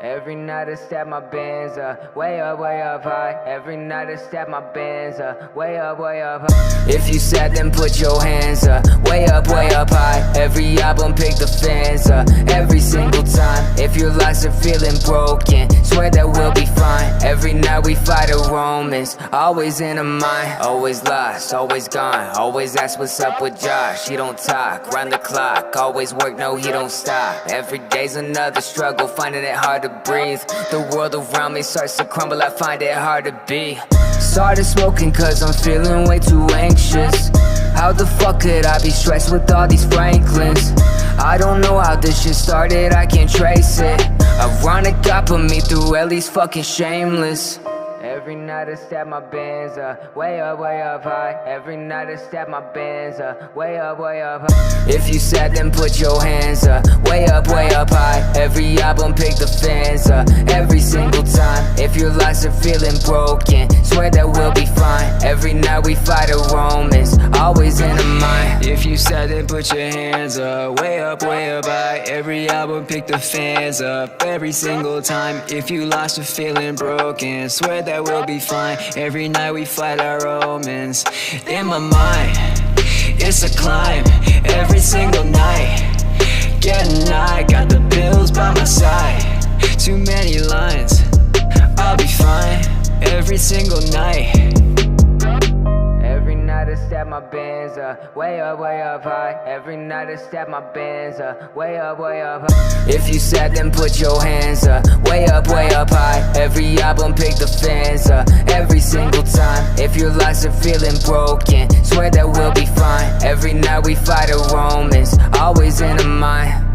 Every night I step my bands up, way up, way up high. Every night I step my bands up, way up, way up high. If you sad, then put your hands up, way up, way up high. Every album pick the fans up, every single time. If you're lost and feeling broken, swear that we'll be fine. Every night we fight a Romans, always in a mind. Always lost, always gone, always ask what's up with Josh. He don't talk, round the clock, always work, no, he don't stop. Every day's another struggle, finding it hard to breathe. The world around me starts to crumble, I find it hard to be. Started smoking cause I'm feeling way too anxious. How the fuck could I be stressed with all these Franklins? I don't know how this shit started, I can't trace it. Ironic, God put me through at least fucking shameless. Every night I step my bands up, way up, way up high. Every night I step my bands up, way up, way up high. If you sad, then put your hands up, way up, way up high. Every album pick the fans up, every single time. If you're lost and feeling broken, swear that we'll be fine. Every night we fight a Romans, always in a mind. If you sad, then put your hands up, way up, way up high. Every album pick the fans up, every single time. If you lost or feeling broken, swear that we'll be fine. Every night we fight our Romans. In my mind, it's a climb, every single night. Every single night. Every night I step my bands up, way up, way up high. Every night I step my bands up, way up, way up high. If you sad, then put your hands up, way up, way up high. Every album pick the fans up, every single time. If you're lost and feeling broken, swear that we'll be fine. Every night we fight a Romans, always in a mind.